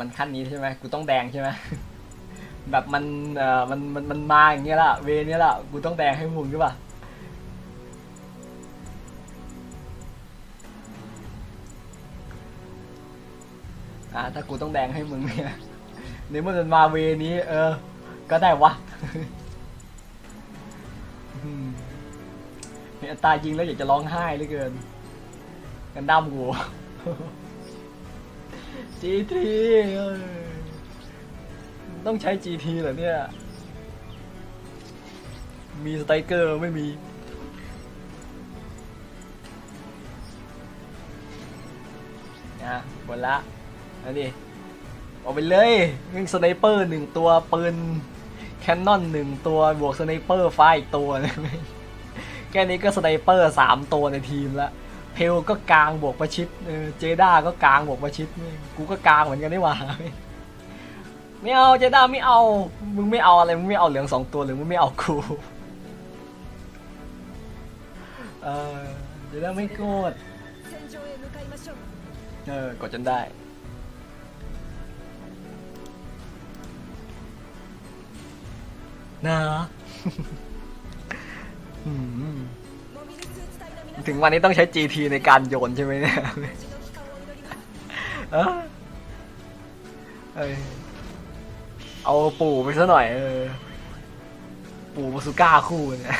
มันขั้นนี้ใช่ไหมกูต้องแดงใช่ไหมแบบมันเอ่อมันมันมันมาอย่างเงี้ยละเวเนี้ยละกูต้องแดงให้มึงใช่ปะอ่าถ้ากูต้องแดงให้มึงเนี่ยในเมื่อมันมาเวนี้ เออ ก็ได้วะเห็นตายิงแล้วอยากจะร้องไห้เหลือเกินกันดั้มกู GT เอ้ยต้องใช้ GT เหรอเนี่ย มีสไตรเกอร์ไม่มี นะหมดละเอาดิเอาไปเลยมึงสไนเปอร์หนึ่งตัวปืนแคนนอนหนึ่งตัวบวกสไนเปอร์ไฟอีกตัว แค่นี้ก็สไนเปอร์สามตัวในทีมละ เพลก็กลางบวกประชิดเจด้าก็กลางบวกประชิดกูก็กลางเหมือนกันได้ว่าไม่เอาเจด้าไม่เอา มึงไม่เอาอะไรมึงไม่เอาเหลืองสองตัวหรือมึงไม่เอากูเออเจด้าไม่โกรธเออกดจนได้นะอื ถึงวันนี้ต้องใช้ GT ในการโยนใช่ไหมเนี่ยเอเอาปู่ไปซะหน่อยเออปู่มาสุก้าคู่เนี่ย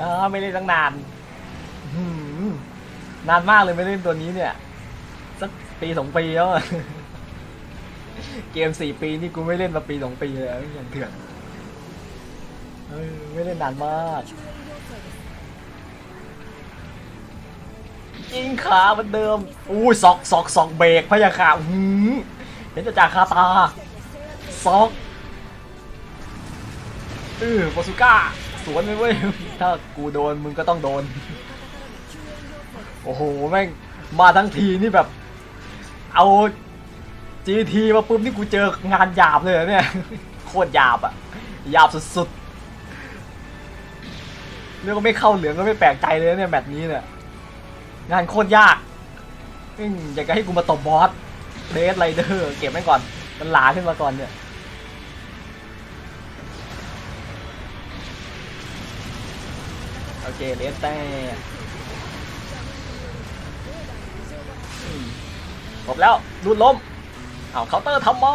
อ่าไม่เล่นตั้งนาน นานมากเลยไม่เล่นตัวนี้เนี่ย สักปีสองปีแล้วเกมสี่ปีนี่กูไม่เล่นมาปีสองปีเลยอย่างเถื่อนไม่เล่นนานมากยิงขาเหมือนเดิมอู้ยซอกซอกซอกเบรกพยาคาหืมเห็นจะจากคาตาซอกเออบอสุก้า สวนไปเว้ย ถ้ากูโดนมึงก็ต้องโดน อ้โหแม่งมาทั้งทีนี่แบบ เอา GT มาปุ๊บนี่กูเจองานหยาบเลยเหรอเนี่ย โคตรหยาบอะหยาบสุดๆเรื่องก็ไม่เข้าเหลืองก็ไม่แปลกใจเลยเนี่ยแบบนี้เนี่ยงานโคตรยากอยากจะให้กูมาตบบอสเรสไรเดอร์เก็บไว้ก่อนมันหลาขึ้นมาก่อนเนี่ยโอเคเลสแต่อืม จบแล้วรูดล้มเอาเคาน์เตอร์ทำไม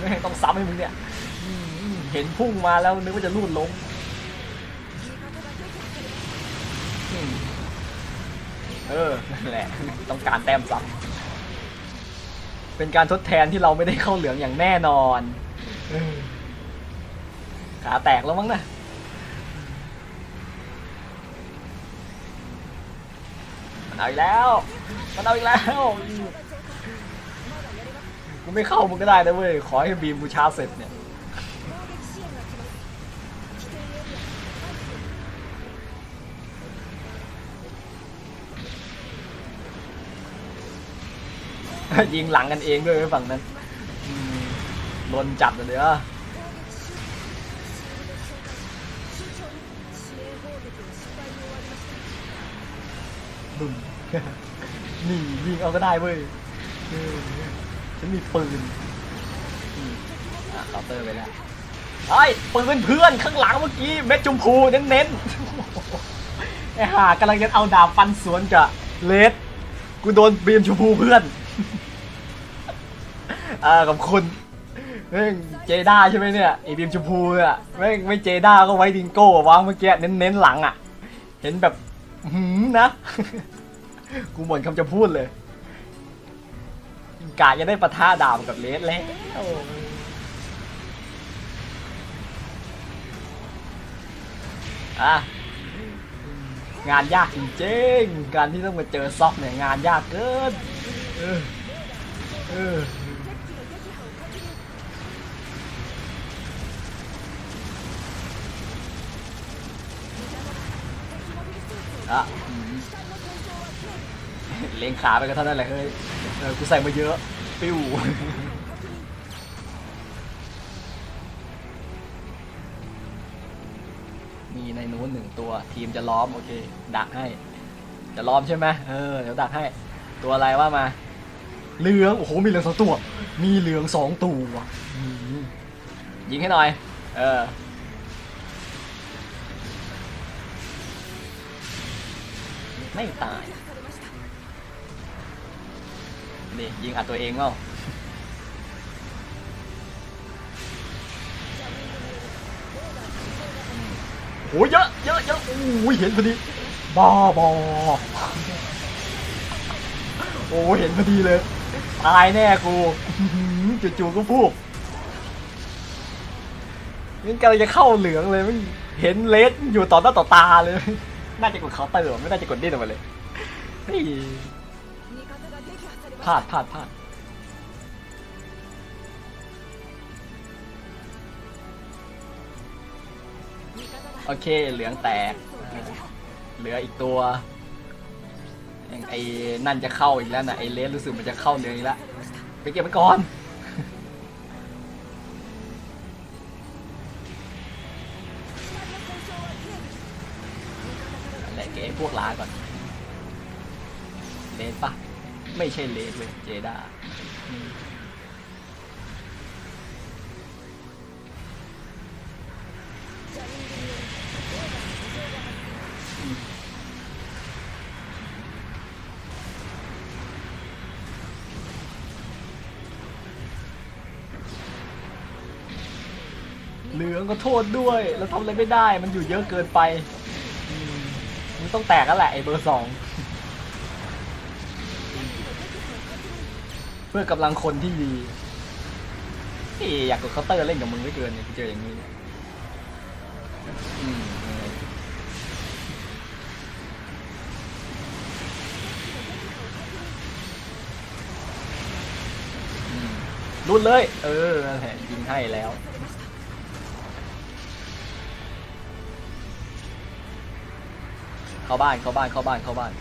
แม่งต้องซ้ำให้มึงเนี่ยเห็นพุ่งมาแล้วนึกว่าจะรูดล้มเออนั่นแหละต้องการแต้มซ้ำเป็นการทดแทนที่เราไม่ได้เข้าเหลืองอย่างแน่นอนขาแตกแล้วมั้งนะ มัน เอาอีกแล้วมันเอาอีกแล้วกูไม่เข้ามึงก็ได้นะเว้ยขอให้บีมบูชาเสร็จเนี่ยยิงหลังกันเองด้วยไว้ฝั่งนั้นอืมลนจัดเลยอ่ บึ้มนี่ยิงเอาก็ได้เว้ยเออฉันมีปืนอืมอะเคาน์เตอร์ไปแล้วไอ้ยปืนเพื่อนข้างหลังเมื่อกี้เม็ดชมพูเน้นๆไอ้ห่ากำลังจะเอาดาบฟันสวนกับเลสกูโดนบีมชมพูเพื่อน อ่ากับคุณแม่งเจด้าใช่ไหมเนี่ยไอบีมชมพูอะแม่งไม่เจด้าก็ไว้ดิงโก้วางเมื่อกี้เน้นเน้นๆหลังอะ เห็นแบบ หืมนะ กูหมดคำจะพูดเลยกาจะได้ปะท่าดาบกับเลสแล้วอะงานยากจริงๆ การที่ต้องมาเจอซอกเนี่ยงานยากเกิน เออ เออะเลี้ยงขาไปก็เท่านั้นแหละเฮ้ยเออกูใส่มาเยอะปิ้วมีในนู้นหนึ่งตัวทีมจะล้อมโอเค ดักให้ จะล้อมใช่ไหมเออเดี๋ยวดักให้ ตัวอะไรว่ามาเหลืองโอ้โหมีเหลืองสองตัว มีเหลืองสองตัวอืมยิงให้หน่อย เออ ไม่ตายนี่ยิงอัดตัวเองเปล่าโอ้ยเยอะเยอะเยอะโอ้ยเห็นพอดีบ้าบอโอ้เห็นพอดีเลย ตายแน่กูจู่ๆก็พูดนี่กำลังจะเข้าเหลืองเลยมันเห็นเลสอยู่ต่อหน้าต่อตาเลย น่าจะกดเขาไปหรือไม่น่าจะกดนี่ออกมาเลยพลาดพลาดพลาดโอเค เหลืองแตก เหลืออีกตัวไอ้นั่นจะเข้าอีกแล้วนะไอ้เลสรู้สึกมันจะเข้าเนื้ออีกแล้วไปเก็บไปก่อน ละเล้าก่อน เลสปะไม่ใช่เลสเลยเจด้าเหลืองก็โทษด้วยแล้วทำอะไรไม่ได้ มันอยู่เยอะเกินไป ต้องแตกแล้วแหละไอเบอร์สองเพื่อกำลังคนที่ดีนี่อยากกดเคาน์เตอร์เล่นกับมึงไม่เกินเนี่ยกูเจออย่างนี้เนี่ยอืมรุนเลย เออนั่นแหยิงให้แล้ว เข้าบ้านเข้าบ้านเข้าบ้านเข้าบ้าน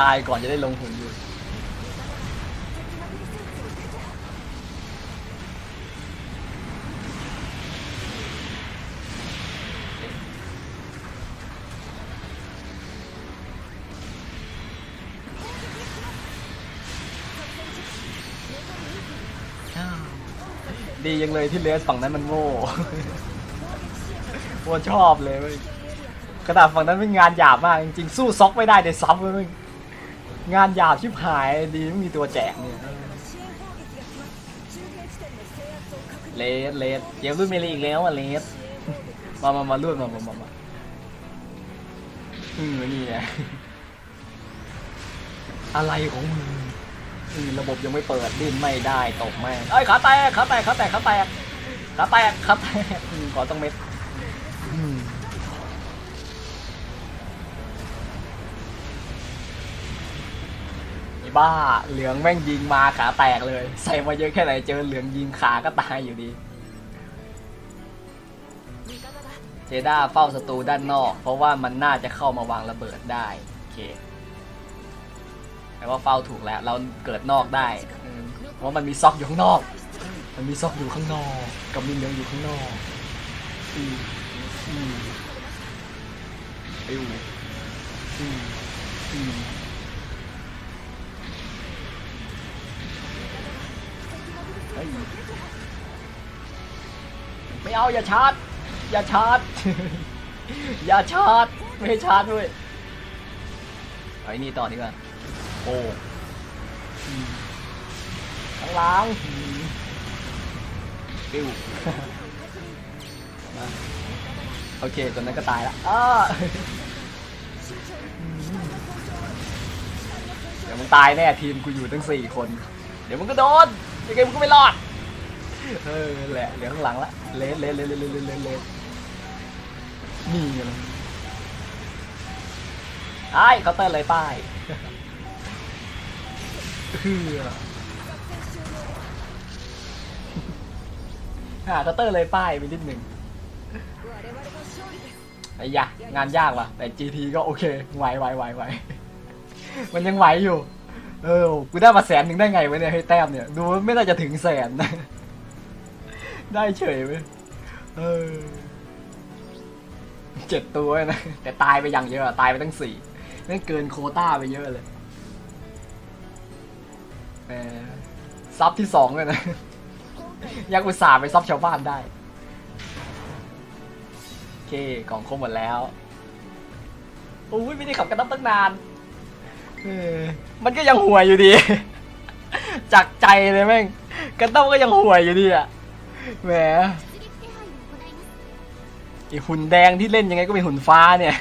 ตายก่อนจะได้ลงหุ่นอยู่ ดียังเลยที่เลสฝั่งนั้นมันโง่โคตชอบเลยกระดาษฝั่งนั้นเป็นงานหยาบมากจริงๆสู้ซ็อกไม่ได้เดยซับเลยงานหยาบชิบหายดีไม่มีตัวแจกเนี่ยเลสเลสเกมรุ่นเมลีอีกแล้วอะเลสมามามาลุ้นมามามามาอืมนี่ไงอะไรของมึง ระบบยังไม่เปิดดิ้นไม่ได้ตกแม่เอ้ยขาแตกขาแตกขาแตกขาแตกขาแตกขาแตกอืขอต้องเม็ดอืมบ้าเหลืองแม่งยิงมาขาแตกเลย ใส่มาเยอะแค่ไหนเจอเหลืองยิงขาก็ตายอยู่ดี เจด้าเฝ้าศัตรูด้านนอก เพราะว่ามันน่าจะเข้ามาวางระเบิดได้โอเค แปลว่าเฝ้าถูกแล้ว เราเกิดนอกได้ เพราะมันมีซอกอยู่ข้างนอก มันมีซอกอยู่ข้างนอก กับมีเหลืองอยู่ข้างนอกอืมอืมอิวอืมอืมไม่เอาอย่าชาร์จอย่าชาร์จอย่าชาร์จไม่ให้ชาร์จด้วยไอ้นี่ต่อดีกว่า โอ้อืมข้างหล้างอืมปิ้วมาโอเคตัวนั้นก็ตายละอ้าอืมเดี๋ยวมึงตายแน่ทีมกูอยู่ตั้งสี่คน เดี๋ยวมึงก็โดนยังไงมึงก็ไม่รอด เออแหละเหลือข้างหลังละเลสเลสเลสเลสเลสเลสเลสนี่ไงล่ะไอ้เคาน์เตอร์เลยป้าย คือหาตัตเตอร์เลยป้ายไปนิดหนึ่งไอ้ยางานยากว่ะ แต่ GT ก็โอเคไหวไหวไหวไหวมันยังไหวอยู่ เออ กูได้มาแสนหนึ่งได้ไงวะเนี่ยให้แต้มเนี่ย ดูไม่น่าจะถึงแสนนะได้เฉยไปเออเจ็ดตัวนะ แต่ตายไปอย่างเยอะ ตายไปตั้งสี่นั่นเกินโคต้าไปเยอะเลย ซับที่สองเลยนะ ยังอุตส่าห์ไปซับชาวบ้านได้ โอเคก่องครบหมดแล้วอุ้ยไม่ได้ขับกันตั้งนานมันก็ยังห่วยอยู่ดี จากใจเลยแม่งกระตั้มก็ยังห่วยอยู่ดีอะแหมไอหุ่นแดงที่เล่นยังไงก็เป็นหุ่นฟ้าเนี่ย